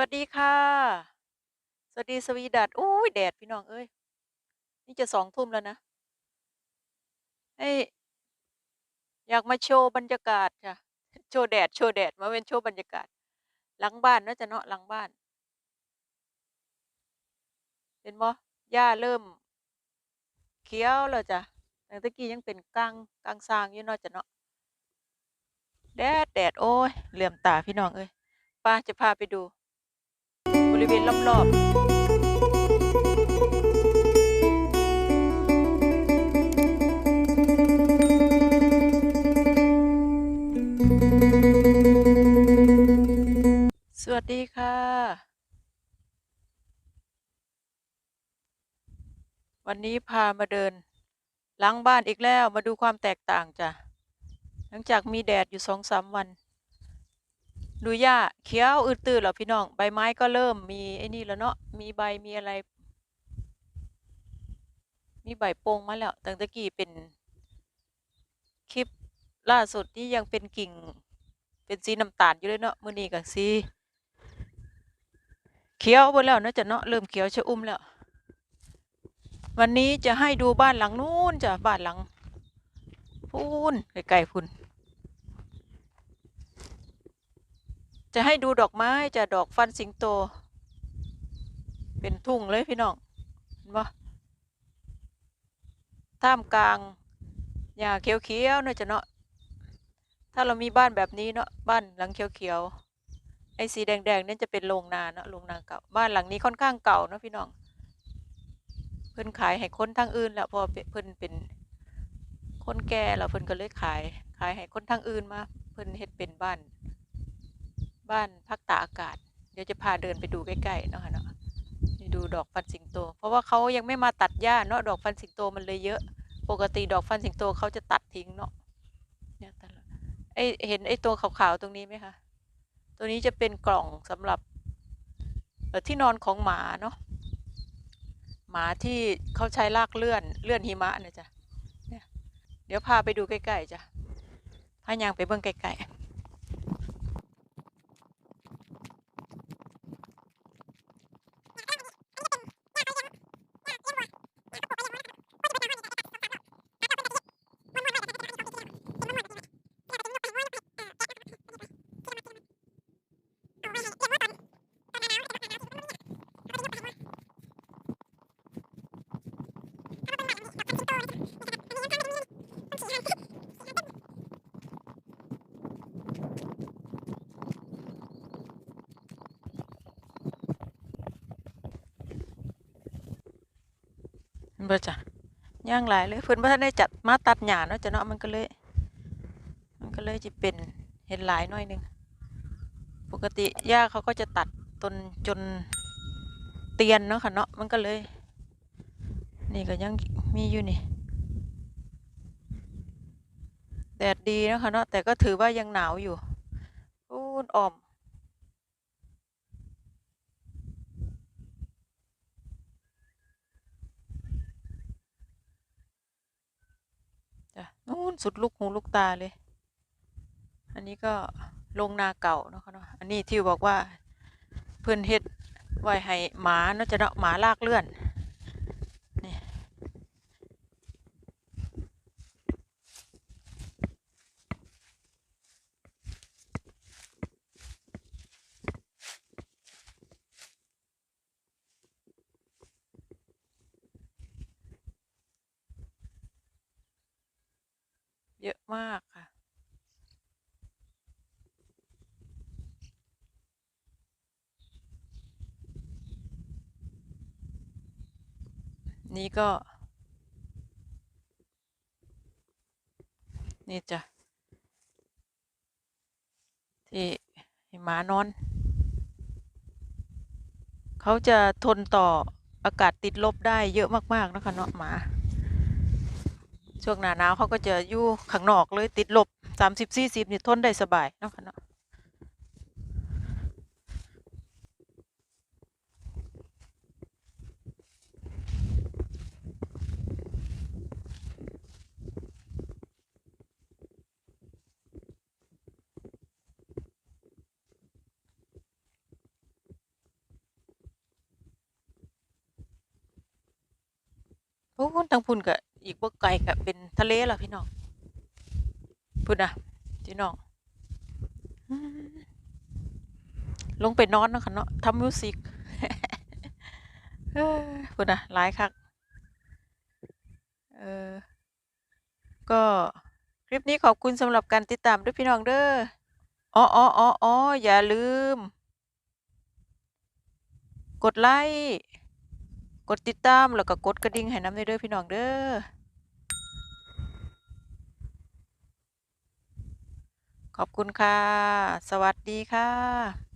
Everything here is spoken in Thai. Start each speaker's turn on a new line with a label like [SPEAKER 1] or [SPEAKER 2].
[SPEAKER 1] วัสดีค่ะ สวัสดีสวีดัสโอ๊ยแดดพี่น้องเอ้ย นี่จะ2ทุ่มแล้วนะเฮ้ยอยากมาโชว์บรรยากาศค่ะ โชว์แดด โชว์แดดบ่แม่นโชว์บรรยากาศ หลังบ้านเนาะจะเนาะหลังบ้าน เห็นบ่หญ้าเริ่ม เขียวแล้วจ้ะแต่ตะกี้ยังเป็นกลางกลางซางอยู่เนาะจะเนาะ แดดแดดโอ๊ยเหลื่อมตาพี่น้องเอ้ยไปจะพาไปดู บริเวณรอบๆสวัสดีค่ะ วันนี้พามาเดินหลังบ้านอีกแล้วมาดูความแตกต่างจ้ะ หลังจากมีแดดอยู่2-3วัน ดูหญ้าเขียวอืดตืดแล้วพี่น้อง ใบไม้ก็เริ่มมีไอ้นี่แล้วเนาะมีใบมีอะไร มีใบโปงมาแล้วตั้งแต่กี้เป็นคลิปล่าสุดนี่ยังเป็นกิ่ง เป็นสีน้ำตาลอยู่เลยเนาะมื้อนี้ก็สีเขียวเบิดแล้วเนาะจ้ะเนาะเริ่มเขียวชะอุ่มแล้ว วันนี้จะให้ดูบ้านหลังนู้นจ้ะบ้านหลังพูนไกลๆพูน จะให้ดูดอกไม้จะดอกฟันสิงโต เป็นทุ่งเลยพี่น้องเห็นบ่ท่ามกลางหญ้าเขียวๆเนาะจะเนาะถ้าเรามีบ้านแบบนี้เนาะบ้านหลังเขียวๆไอ้สีแดงๆนั่จะเป็นโรงนาเนาะโรงนาเก่าบ้านหลังนี้ค่อนข้างเก่าเนาะพี่น้องเพิ่นขายให้คนทางอื่นแล้วพราะว่าเปเพิ่นเป็นคนแก่แล้วเพิ่นก็เลยขาย ขายให้คนทางอื่นมา เพิ่นเฮ็ดเป็นบ้าน บ้านพักตากอากาศ เดี๋ยวจะพาเดินไปดูใกล้ๆเนาะค่ะเนาะนี่ดูดอกฟันสิงโต เพราะว่าเขายังไม่มาตัดหญ้าเนาะดอกฟันสิงโตมันเลยเยอะ ปกติดอกฟันสิงโตเขาจะตัดทิ้งเนาะเนี่ยแต่ละไอเห็นไอตัวขาวๆตรงนี้ไหมคะตัวนี้จะเป็นกล่องสำหรับที่นอนของหมาเนาะหมาที่เขาใช้ลากเลื่อนเลื่อนหิมะน่ะจ้ะเนี่ยเดี๋ยวพาไปดูใกล้ๆจ้ะพายางไปเบิ่งใกล้ๆ นบ่จ้ะย่างหลายเลยเพิ่นบ่ทันได้จัดมาตัดหญ้าเนาะจ้ะเนาะมันก็เลย มันก็เลยจิเป็นเห็นหลายหน่อยหนึ่งปกติหญ้าเขาก็จะตัดตนจนเตียนเนาะค่ะเนาะมันก็เลย นี่ก็ยังมีอยู่นี่แดดดีเนาะค่ะเนาะแต่ก็ถือว่ายังหนาวอยู่พูนอ้อม จ้ะ นู้น สุดลูกหูลูกตาเลย อันนี้ก็ลงนาเก่าเนาะค่ะเนาะอันนี้ที่บอกว่าเพื่อนเฮ็ดไว้ให้หมาเนาะจะเนาะหมาลากเลื่อน เยอะมากค่ะ นี่ก็ นี่จ้ะ ที่หมานอน เขาจะทนต่ออากาศติดลบได้เยอะมาก ๆ นะคะเนาะหมา ช่วงหนาหนาวเขาก็จะอยู่ข้างนอกเลยติดลบสามสิบสี่สิบนี่ทนได้สบายเนาะค่ะเนาะพุ่นทางพุ่นก็ อีกบ่ไกลก็เป็นทะเลล้วพี่น้องพุ่นะพี่น้องลงไปนอนเนาะค่ะเนาะทำมิวสิกพุ่นะหลายคักเออก็คลิปนี้ขอบคุณสำหรับการติดตามด้วยพี่น้องเด้ออ๋ออ๋ออ๋ออย่าลืม กดไลค์ กดติดตามแล้วก็กดกระดิ่งให้นำด้ำเด้อพี่น้องเด้อขอบคุณค่ะ สวัสดีค่ะ